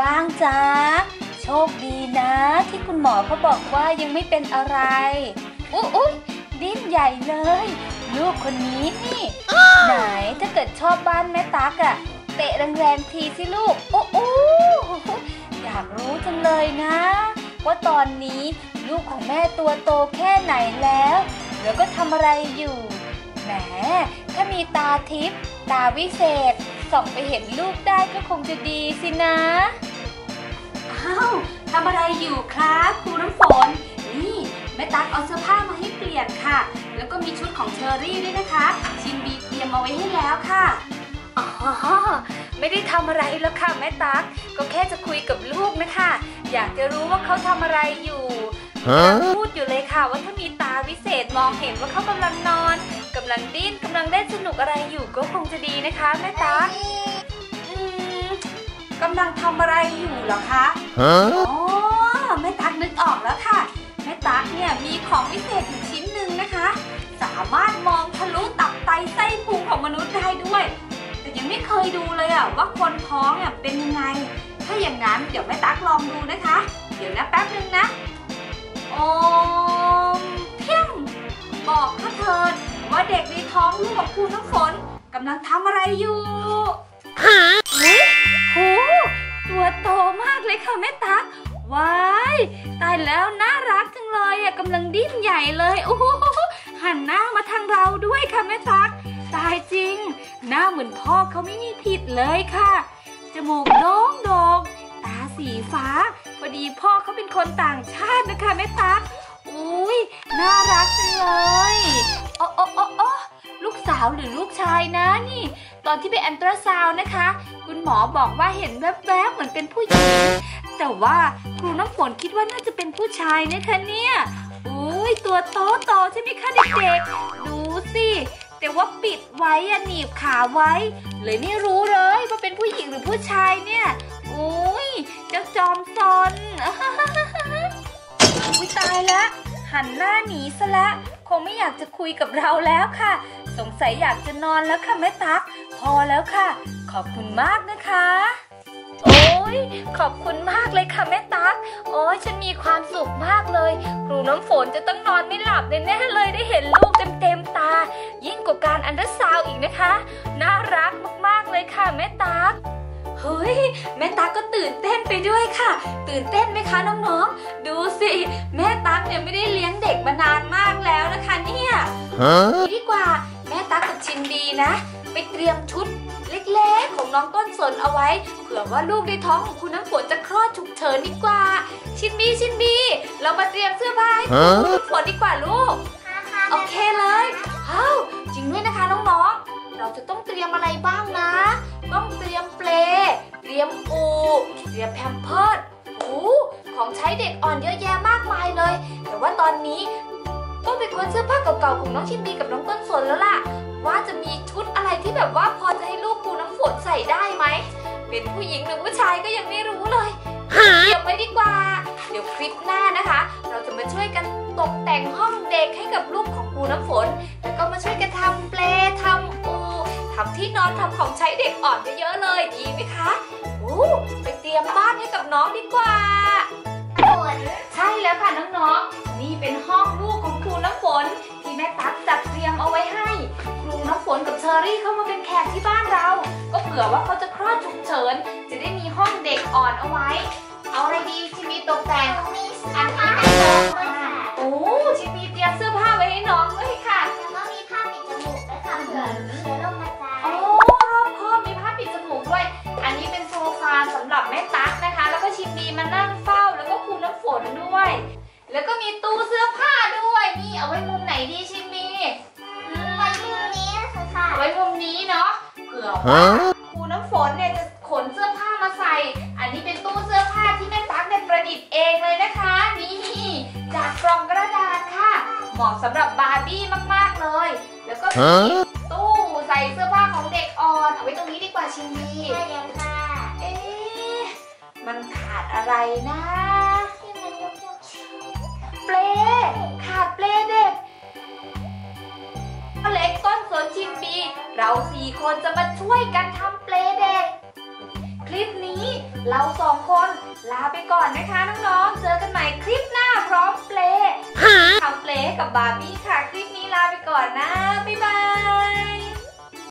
บ้างจ๊ะ โชคดีนะ ที่คุณหมอเขาบอกว่ายังไม่เป็นอะไร อุ๊ยอุ๊ยดิ้นใหญ่เลย ลูกคนนี้นี่ ไหนถ้าเกิดชอบบ้านแม่ตักอะเตะแรงๆทีสิลูกโอ้โออยากรู้จังเลยนะ ว่าตอนนี้ลูกของแม่ตัวโตแค่ไหนแล้ว แล้วก็ทำอะไรอยู่ แหม ถ้ามีตาทิพย์ตาวิเศษส่องไปเห็นลูกได้ก็คงจะดีสินะ อ้าวทำอะไรอยู่ครับครูน้ำฝน นี่แม่ตักเอาเสื้อผ้ามาให้เปลี่ยนค่ะ แล้วก็มีชุดของเชอรี่ด้วยนะคะ ชินบีเตรียมเอาไว้ให้แล้วค่ะอ๋อไม่ได้ทำอะไรแล้วค่ะแม่ตักก็แค่จะคุยกับลูกนะคะ อยากจะรู้ว่าเขาทำอะไรอยู่กำลังพูดอยู่เลยค่ะ ว่าถ้ามีตาวิเศษมองเห็นว่าเขากำลังนอนกำลังดิ้นกำลังเล่นสนุกอะไรอยู่ก็คงจะดีนะคะแม่ตักอืม กำลังทำอะไรอยู่เหรอคะ Huh? อ๋อแม่ตั๊กนึกออกแล้วค่ะ แม่ตั๊กเนี่ยมีของวิเศษอยู่ชิ้นหนึ่งนะคะ สามารถมองทะลุตับไตไส้พุงของมนุษย์ได้ด้วย แต่ยังไม่เคยดูเลยอะว่าคนท้องเนี่ยเป็นยังไง ถ้าอย่างนั้นเดี๋ยวแม่ตั๊กลองดูนะคะ เดี๋ยวนะแป๊บนึงนะโอมเพียงบอกข้าเถิดว่าเด็กในท้องลูกของครูน้ำฝนกำลังทำอะไรอยู่อุ๊ย เลยค่ะแม่ตั๊กว้ายตายแล้วน่ารักจังเลยอะกำลังดิ้นใหญ่เลยโอ้โหหันหน้ามาทางเราด้วยค่ะแม่ตั๊กตายจริง หน้าเหมือนพ่อเขาไม่มีผิดเลยค่ะ จมูกโด่งโด่งตาสีฟ้า พอดีพ่อเขาเป็นคนต่างชาตินะคะแม่ตั๊กอุ้ยน่ารักจังเลยโอ้โอ้โอ้โอ้ลูกสาวหรือลูกชายนะนี่ ตอนที่ไปแอนตราซาวนะคะ คุณหมอบอกว่าเห็นแวบๆเหมือนเป็นผู้หญิง แต่ว่าครูน้ำฝนคิดว่าน่าจะเป็นผู้ชายนะคะเนี่ยอุ้ยตัวโตโตๆใช่ไหมคะเด็กๆดูสิแต่ว่าปิดไว้อะหนีบขาไว้ เลยไม่รู้เลยว่าเป็นผู้หญิงหรือผู้ชายเนี่ยอุ้ยเจ้าจอมซนอุ้ยตายแล้วหันหน้าหนีซะละคงไม่อยากจะคุยกับเราแล้วค่ะ สงสัยอยากจะนอนแล้วค่ะแม่ตั๊กพอแล้วค่ะ ขอบคุณมากนะคะ ยขอบคุณมากเลยค่ะแม่ตั๊กโอ้ยฉันมีความสุขมากเลย ครูน้ำฝนจะต้องนอนไม่หลับแน่ๆเลยได้เห็นลูกเต็มๆตา ยิ่งกว่าการอันเดอร์ซาวด์อีกนะคะ น่ารักมากๆเลยค่ะแม่ตั๊กเฮ้ยแม่ตั๊กก็ตื่นเต้นไปด้วยค่ะ ตื่นเต้นไหมคะน้องๆ ดูสิ แม่ตั๊กเนี่ยไม่ได้เลี้ยงเด็กมานานมากแล้วนะคะเนี่ย Huh? นี่ดีกว่าแม่ตั๊กกับชินดีนะ ไปเตรียมชุด เล็กๆ ของน้องต้นสนเอาไว้ เผื่อว่าลูกในท้องของคุณน้ำฝนจะคลอดฉุกเฉินดีกว่า ชินบีชินบีเรามาเตรียมเสื้อผ้าให้คุณฮะน้ำฝนดีกว่าลูก โอเคเลยเฮ้าจริงด้วยนะคะน้องๆ เราจะต้องเตรียมอะไรบ้างนะ ต้องเตรียมเปลเตรียมปูเตรียมแพมเพิร์ดโอ้ของใช้เด็กอ่อนเยอะแยะมากมายเลย แต่ว่าตอนนี้ ต้องไปค้นเสื้อผ้าเก่าๆของน้องชินบีกับน้องต้นสนแล้วล่ะ ว่าจะมีชุดอะไรที่แบบว่าพอจะให้ลูกปูน้ำฝนใส่ได้ไหม เป็นผู้หญิงหรือผู้ชายก็ยังไม่รู้เลยเตรียมไว้ดีกว่า เดี๋ยวคลิปหน้านะคะ เราจะมาช่วยกันตกแต่งห้องเด็กให้กับลูกของปูน้ำฝน แล้วก็มาช่วยกันทำเปลทำอูทำที่นอนทำของใช้เด็กอ่อนเยอะๆเลยดีไหมคะอู้ไปเตรียมบ้านให้กับน้องดีกว่าใช่แล้วค่ะน้องๆ นี่เป็นห้องลูกของ รี่เข้ามาเป็นแขกที่บ้านเรา ก็เผื่อว่าเขาจะคลอดฉุกเฉิน จะได้มีห้องเด็กอ่อนเอาไว้ เอาอะไรดีที่มีตกแต่งอันนี้ให้น้องค่ะโอ้ชิมี เผื่อว่า Huh? ครูน้ำฝนเนี่ยจะขนเสื้อผ้ามาใส่ อันนี้เป็นตู้เสื้อผ้าที่แม่ตั๊กเนี่ยประดิษฐ์เองเลยนะคะ นี่จากกล่องกระดาษค่ะ เหมาะสำหรับบาร์บี้มากๆเลย แล้วก็มีฮะตู้ใส่เสื้อผ้าของเด็กอ่อน เอาไว้ตรงนี้ดีกว่าชิงดีเอ๊ะ มันขาดอะไรนะเปลขาดเปล สี่คนจะมาช่วยกันทำเปลเด็ก คลิปนี้เราสองคนลาไปก่อนนะคะน้องๆ เจอกันใหม่คลิปหน้าพร้อมเปลทำเปลให้กับบาร์บี้ค่ะ คลิปนี้ลาไปก่อนนะ บ๊ายบาย